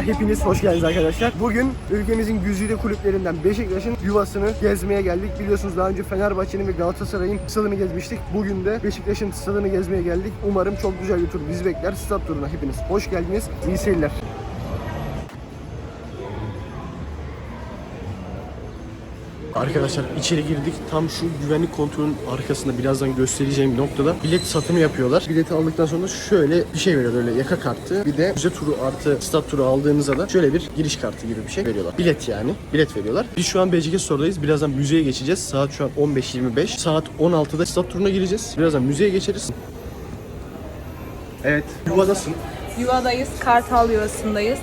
hepiniz hoş geldiniz arkadaşlar. Bugün ülkemizin güzide kulüplerinden Beşiktaş'ın yuvasını gezmeye geldik. Biliyorsunuz daha önce Fenerbahçe'nin ve Galatasaray'ın stadını gezmiştik. Bugün de Beşiktaş'ın stadını gezmeye geldik. Umarım çok güzel bir tur bizi bekler. Stad turuna hepiniz hoş geldiniz. İyi seyirler. Arkadaşlar içeri girdik. Tam şu güvenlik kontrolünün arkasında birazdan göstereceğim bir noktada bilet satımı yapıyorlar. Bileti aldıktan sonra şöyle bir şey veriyor böyle yaka kartı. Bir de müze turu artı stat turu aldığınızda da şöyle bir giriş kartı gibi bir şey veriyorlar. Bilet yani. Bilet veriyorlar. Biz şu an BCK Store'dayız. Birazdan müzeye geçeceğiz. Saat şu an 15.25. Saat 16'da stat turuna gireceğiz. Birazdan müzeye geçeriz. Evet. Yuvadasın. Yuvadayız, Kartal yuvasındayız.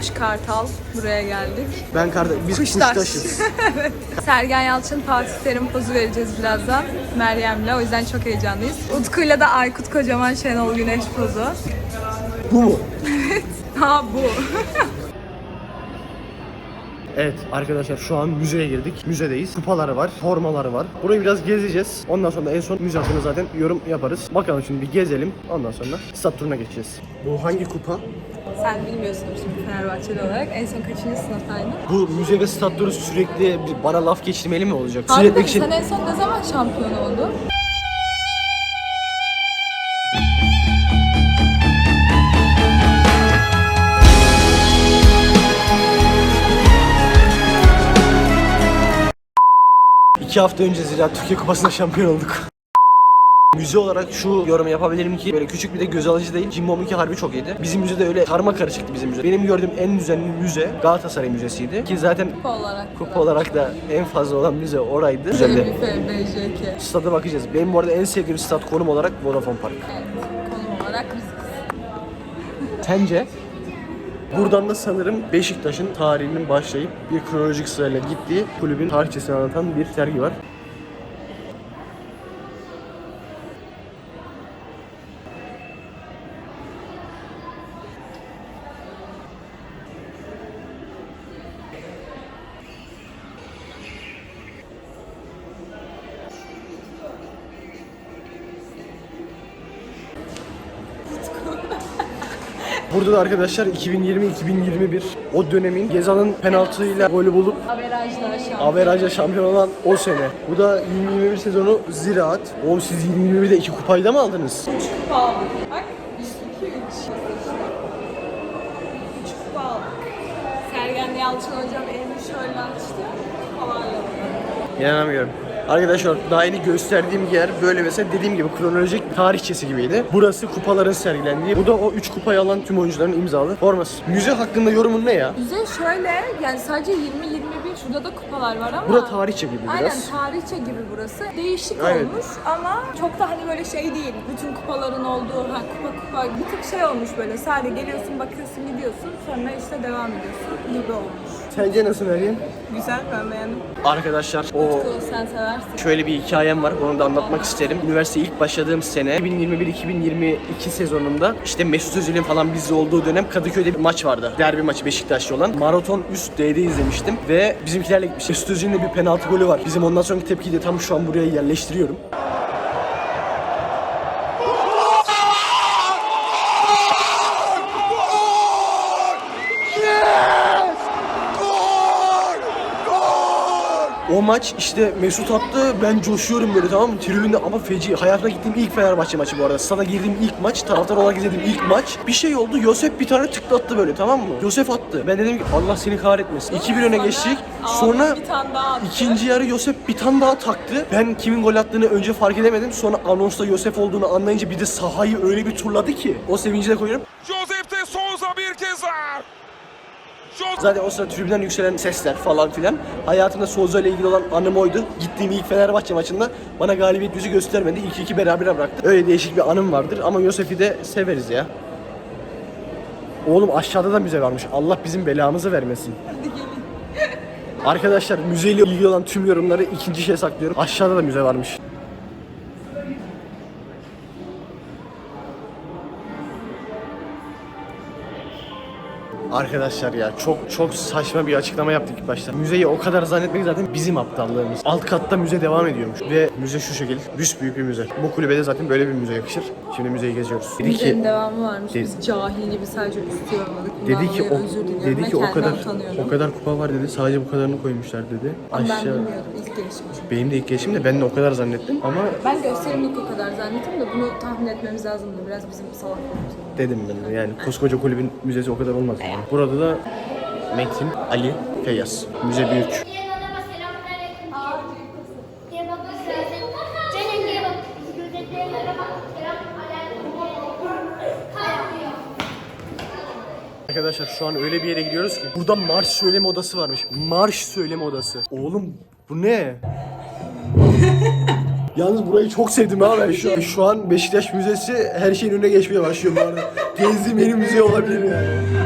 Üç Kartal buraya geldik. Ben karda biz Kuştaş. kuştaşız. Sergen Yalçın, Fatih Terim pozu vereceğiz birazdan Meryem'le. O yüzden çok heyecanlıyız. Utku'yla da Aykut Kocaman Şenol Güneş pozu. Bu mu? Ha bu. Evet arkadaşlar şu an müzeye girdik. Müzedeyiz. Kupaları var, formaları var. Burayı biraz gezeceğiz. Ondan sonra en son müze hakkında zaten yorum yaparız. Bakalım şimdi bir gezelim. Ondan sonra stat turuna geçeceğiz. Bu hangi kupa? Sen bilmiyorsun şimdi Fenerbahçeli olarak. En son kaçıncı sınıftaydın? Bu müze ve statları sürekli bir bana laf geçirmeli mi olacak? Sürekli sen en son ne zaman şampiyon oldun? İki hafta önce Ziraat Türkiye Kupası'nda şampiyon olduk. Müze olarak şu yorumu yapabilirim ki böyle küçük bir de göz alıcı değil. Cimbom 2 harbi çok iyiydi. Bizim müzede öyle karma karışıktı bizim müze. Benim gördüğüm en düzenli müze Galatasaray Müzesi'ydi. Ki zaten Kupa olarak. kupa olarak da en fazla olan müze oraydı. Güzeldi. BJK. Stada bakacağız. Benim bu arada en sevdiğim stat konum olarak Vodafone Park. Evet, konum olarak biz Sence? Buradan da sanırım Beşiktaş'ın tarihinin başlayıp bir kronolojik sırayla gittiği kulübün tarihçesini anlatan bir sergi var. Burada da arkadaşlar 2020-2021 o dönemin Gezal'ın penaltıyla golü bulup şampiyon. Averajla şampiyon olan o sene. Bu da 2021 sezonu Ziraat. Oğlum siz 2021'de iki kupayı da mı aldınız? kupa aldık. Bak 1, 2, 3. 3 kupa aldık. Sergen Yalçın hocam elini şöyle açtı. Kupalarla. İnanamıyorum. Arkadaşlar daha yeni gösterdiğim yer böyle mesela dediğim gibi kronolojik tarihçesi gibiydi. Burası kupaların sergilendiği. Bu da o 3 kupayı alan tüm oyuncuların imzalı forması. Müze hakkında yorumun ne ya? Bize şöyle yani sadece 20-21 şurada da kupalar var ama. Bura tarihçe gibi biraz. Aynen tarihçe gibi burası. Değişik Aynen. olmuş ama çok da hani böyle şey değil. Bütün kupaların olduğu ha, kupa kupa bir tık şey olmuş böyle. Sadece geliyorsun bakıyorsun gidiyorsun sonra işte devam ediyorsun gibi olmuş. Sence nasıl Meryem? Güzel ben beğendim. Arkadaşlar o Utku sen seversin. Şöyle bir hikayem var, onu da anlatmak isterim. Üniversiteye ilk başladığım sene 2021-2022 sezonunda işte Mesut Özil'in falan bizde olduğu dönem Kadıköy'de bir maç vardı. Derbi maçı Beşiktaşlı olan. Maraton üst D'de izlemiştim ve bizimkilerle gitmiş. Mesut Özil'in de bir penaltı golü var. Bizim ondan sonraki tepkiyi de tam şu an buraya yerleştiriyorum. O maç işte Mesut attı ben coşuyorum böyle tamam mı? Tribünde ama feci. Hayatımda gittiğim ilk Fenerbahçe maçı bu arada. Stada girdiğim ilk maç, taraftar olarak izlediğim ilk maç. Bir şey oldu. Yosef bir tane tıklattı böyle tamam mı? Yosef attı. Ben dedim ki Allah seni kahretmesin. 2-1 öne geçtik. Sonra bir tane daha attı. ikinci yarı Yosef bir tane daha taktı. Ben kimin gol attığını önce fark edemedim. Sonra anonsta Yosef olduğunu anlayınca bir de sahayı öyle bir turladı ki. O sevinci de koyuyorum. Josep de Souza bir kez daha. Josep Zaten o sırada tribünden yükselen sesler falan filan. Hayatımda Souza ile ilgili olan anım oydu. Gittiğim ilk Fenerbahçe maçında bana galibiyet yüzü göstermedi. 2-2 berabere bıraktı. Öyle değişik bir anım vardır ama Yosef'i de severiz ya. Oğlum aşağıda da müze varmış. Allah bizim belamızı vermesin. Arkadaşlar müzeyle ilgili olan tüm yorumları ikinci şeye saklıyorum. Aşağıda da müze varmış. Arkadaşlar ya çok çok saçma bir açıklama yaptık ilk başta. Müzeyi o kadar zannetmek zaten bizim aptallığımız. Alt katta müze devam ediyormuş. Ve müze şu şekil. büyük bir müze. Bu kulübede zaten böyle bir müze yakışır. Şimdi müzeyi geziyoruz. Dedi Müzenin ki devamı varmış. Biz cahil gibi sadece üstü. Bundan dedi ki dolayı o diliyorum dedi ki o kadar utanıyorum. o kadar kupa var dedi. Sadece bu kadarını koymuşlar dedi. Ama ben Aşağı bilmiyordum. İlk gelişim benim de ilk gelişim de ben de o kadar zannettim ama Ben gösterimlik o kadar zannettim de bunu tahmin etmemiz lazımdı. Biraz bizim salaklığımız. dedim ben de yani koskoca kulübün müzesi o kadar olmaz yani. Burada da Metin Ali Feyyaz. Müze büyük. Arkadaşlar şu an öyle bir yere gidiyoruz ki burada marş söyleme odası varmış. Marş söyleme odası. Oğlum bu ne? Yalnız burayı çok sevdim ha ben şu an. Şu an Beşiktaş Müzesi her şeyin önüne geçmeye başlıyor bu arada. Gezdiğim yeni müze olabilir yani.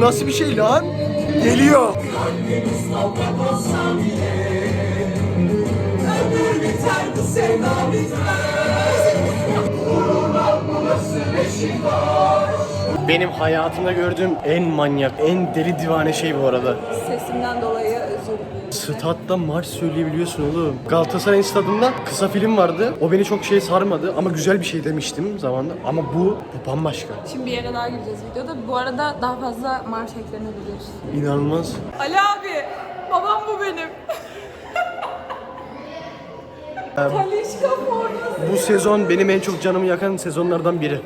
Nasıl bir şey lan? Geliyor. Benim hayatımda gördüğüm en manyak, en deli divane şey bu arada. Sesimden dolayı. Statta marş söyleyebiliyorsun oğlum. Galatasaray'ın stadında kısa film vardı. O beni çok şey sarmadı ama güzel bir şey demiştim zamanında. Ama bu, bu bambaşka. Şimdi bir yere daha gireceğiz videoda. Bu arada daha fazla marş eklenebilir. İnanılmaz. Ali abi, babam bu benim. Talişka forması. Bu sezon benim en çok canımı yakan sezonlardan biri.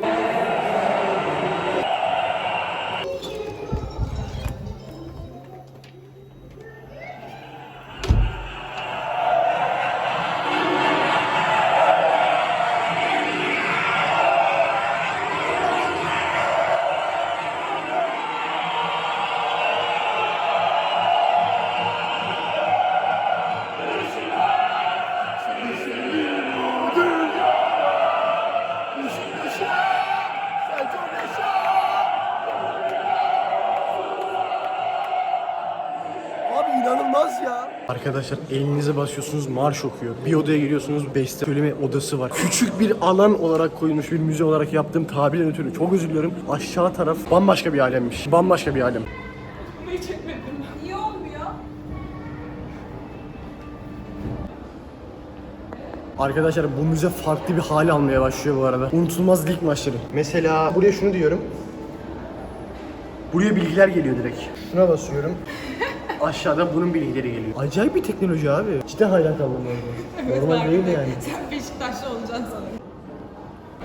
Arkadaşlar elinize basıyorsunuz marş okuyor. Bir odaya giriyorsunuz beste söyleme odası var. Küçük bir alan olarak koyulmuş bir müze olarak yaptığım tabirden ötürü çok özür diliyorum. Aşağı taraf bambaşka bir alemmiş. Bambaşka bir alem. Niye olmuyor? Arkadaşlar bu müze farklı bir hale almaya başlıyor bu arada. Unutulmaz lig maçları. Mesela buraya şunu diyorum. Buraya bilgiler geliyor direkt. Şuna basıyorum. Aşağıda bunun bilgileri geliyor. Acayip bir teknoloji abi. Cidden hayran kaldım orada. Normal değil yani. Sen Beşiktaşlı olacaksın sanırım.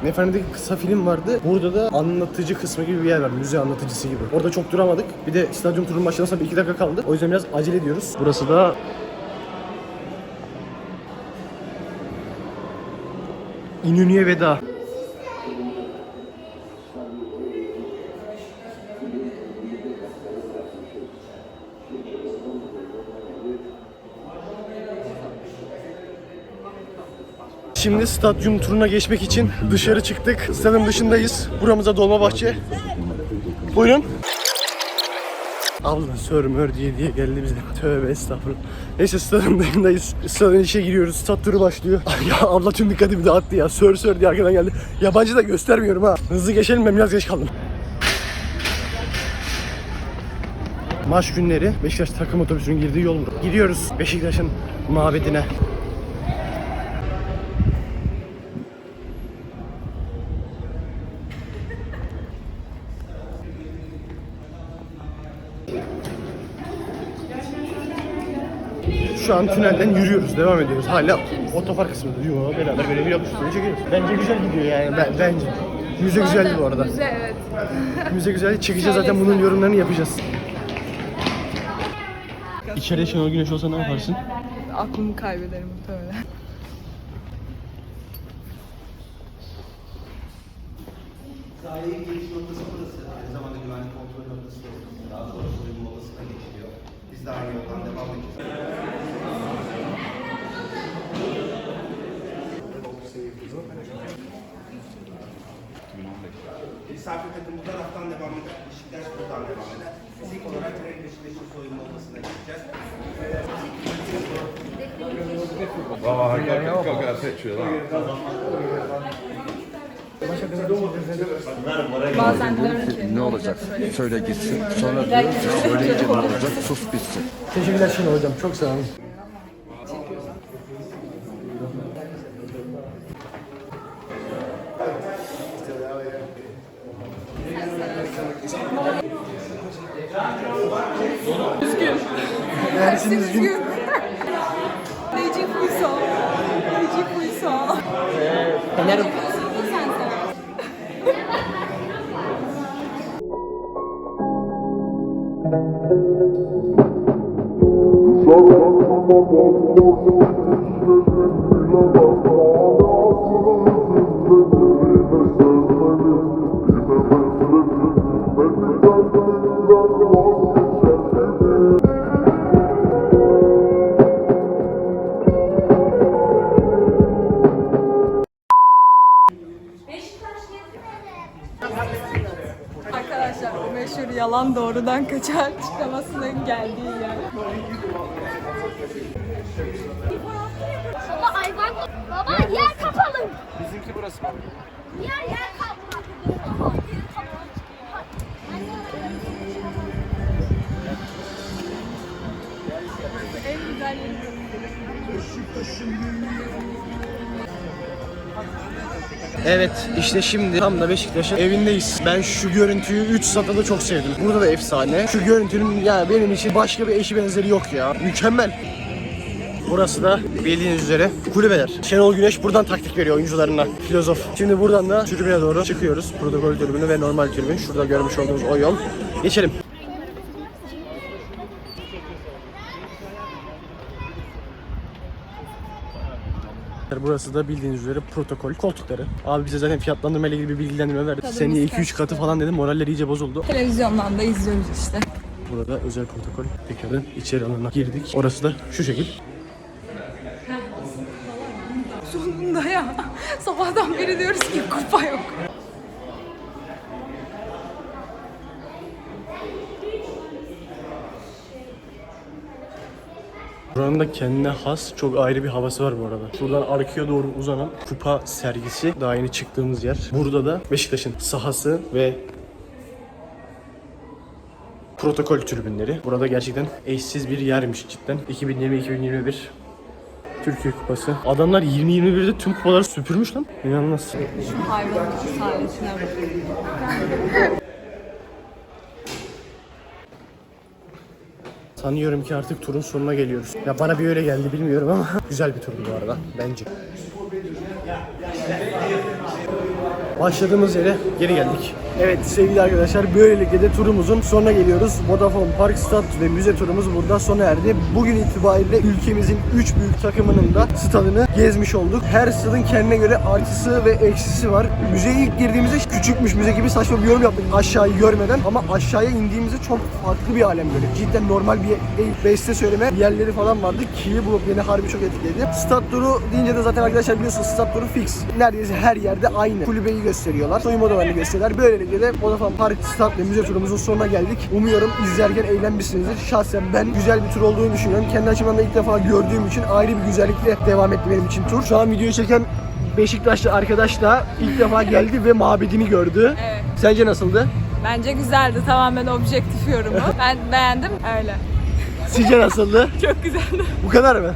Efendi'deki kısa film vardı. Burada da anlatıcı kısmı gibi bir yer var. Müze anlatıcısı gibi. Orada çok duramadık. Bir de stadyum turunun başlamasına bir iki dakika kaldı. O yüzden biraz acele ediyoruz. Burası da İnönü'ye veda. Şimdi stadyum turuna geçmek için dışarı çıktık. Stadyum dışındayız. Buramıza Dolmabahçe. Buyurun. Abla sör mör diye diye geldi bize. Tövbe estağfurullah. Neyse stadyum dışındayız. Stadyum içe giriyoruz. Stat turu başlıyor. ya abla tüm dikkatimi dağıttı ya. Sör sör diye arkadan geldi. Yabancı da göstermiyorum ha. Hızlı geçelim ben biraz geç kaldım. Maç günleri Beşiktaş takım otobüsünün girdiği yol burası. Gidiyoruz Beşiktaş'ın mabedine. Şu an tünelden yürüyoruz, devam ediyoruz. Hala otopark kısmında. Yo, beraber böyle bir üstüne çekiyoruz. Bence güzel gidiyor yani, ben, bence. Müze güzeldi bu arada. Müze evet. Müze güzel. Çıkacağız zaten bunun yorumlarını yapacağız. İçeride Şenol Güneş olsa ne yaparsın? Aklımı kaybederim muhtemelen. Sahaya giriş noktası burası. Aynı zamanda güvenlik kontrol noktası da burası. Daha sonra soyunma odasına geçiliyor. Biz de aynı yoldan Misafir takım bu taraftan devam eder. Beşiktaş buradan devam eder. Biz ilk olarak direkt Beşiktaş'ın soyunma odasına geçeceğiz. Bazen diyorum ki Ne olacak? Söyle gitsin. Sonra diyorum ki söyleyince ne olacak? Sus bitsin. Teşekkürler Şenol hocam. Çok sağ olun. Hepsini diyorum. Necip Uysal. Necip Uysal. Fener... Thank. Doğrudan kaçar çıkamasının geldiği yer. Baba hayvan. Baba yer kapalı. Bizimki burası baba. Yer yer yer kapalı. En güzel yeri. Evet işte şimdi tam da Beşiktaş'ın evindeyiz. Ben şu görüntüyü 3 satta da çok sevdim. Burada da efsane. Şu görüntünün ya benim için başka bir eşi benzeri yok ya. Mükemmel. Burası da bildiğiniz üzere kulübeler. Şenol Güneş buradan taktik veriyor oyuncularına. Filozof. Şimdi buradan da tribüne doğru çıkıyoruz. Protokol tribünü ve normal tribün. Şurada görmüş olduğunuz o yol. Geçelim. Burası da bildiğiniz üzere protokol koltukları. Abi bize zaten fiyatlandırma ile ilgili bir bilgilendirme verdi. Tadımız Seneye 2-3 kaçtı. katı falan dedim. Moraller iyice bozuldu. Televizyondan da izliyoruz işte. Burada özel protokol. Tekrardan içeri alana girdik. Orası da şu şekil. Sonunda ya. Sabahtan beri diyoruz ki kupa yok. Buranın da kendine has çok ayrı bir havası var bu arada. Şuradan arkaya doğru uzanan kupa sergisi daha yeni çıktığımız yer. Burada da Beşiktaş'ın sahası ve protokol tribünleri. Burada gerçekten eşsiz bir yermiş cidden. 2020-2021 Türkiye Kupası. Adamlar 2021'de tüm kupaları süpürmüş lan. İnanılmaz. Şu hayvanın sahinesine Sanıyorum ki artık turun sonuna geliyoruz. Ya bana bir öyle geldi bilmiyorum ama güzel bir turdu bu arada bence. Başladığımız yere geri geldik. Evet sevgili arkadaşlar böylelikle de turumuzun sonuna geliyoruz. Vodafone Park Stad ve müze turumuz burada sona erdi. Bugün itibariyle ülkemizin 3 büyük takımının da stadını gezmiş olduk. Her stadın kendine göre artısı ve eksisi var. Müzeye ilk girdiğimizde küçükmüş müze gibi saçma bir yorum yaptık aşağıyı görmeden ama aşağıya indiğimizde çok farklı bir alem böyle. Cidden normal bir değil. Beste söyleme yerleri falan vardı ki bu beni harbi çok etkiledi. Stat turu deyince de zaten arkadaşlar biliyorsunuz stat turu fix. Neredeyse her yerde aynı. Kulübeyi gösteriyorlar. Soyunma odalarını gösteriyorlar. Böylelikle de Vodafone Park Stat ve müze turumuzun sonuna geldik. Umuyorum izlerken eğlenmişsinizdir. Şahsen ben güzel bir tur olduğunu düşünüyorum. Kendi açımdan da ilk defa gördüğüm için ayrı bir güzellikle devam etti benim için tur. Şu an videoyu çeken Beşiktaşlı arkadaş da ilk defa geldi ve mabedini gördü. Evet. Sence nasıldı? Bence güzeldi. Tamamen objektif yorumu. Ben beğendim. Öyle. Sizce nasıldı? Çok güzeldi. Bu kadar mı?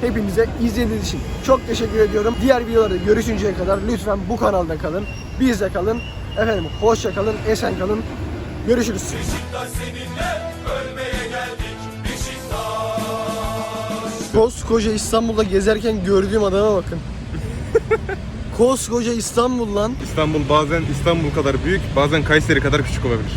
Hepinize izlediğiniz için çok teşekkür ediyorum. Diğer videolarda görüşünceye kadar lütfen bu kanalda kalın. Bizde kalın. Efendim hoşça kalın, esen kalın. Görüşürüz. Koskoca İstanbul'da gezerken gördüğüm adama bakın. Koskoca İstanbul lan. İstanbul bazen İstanbul kadar büyük, bazen Kayseri kadar küçük olabilir.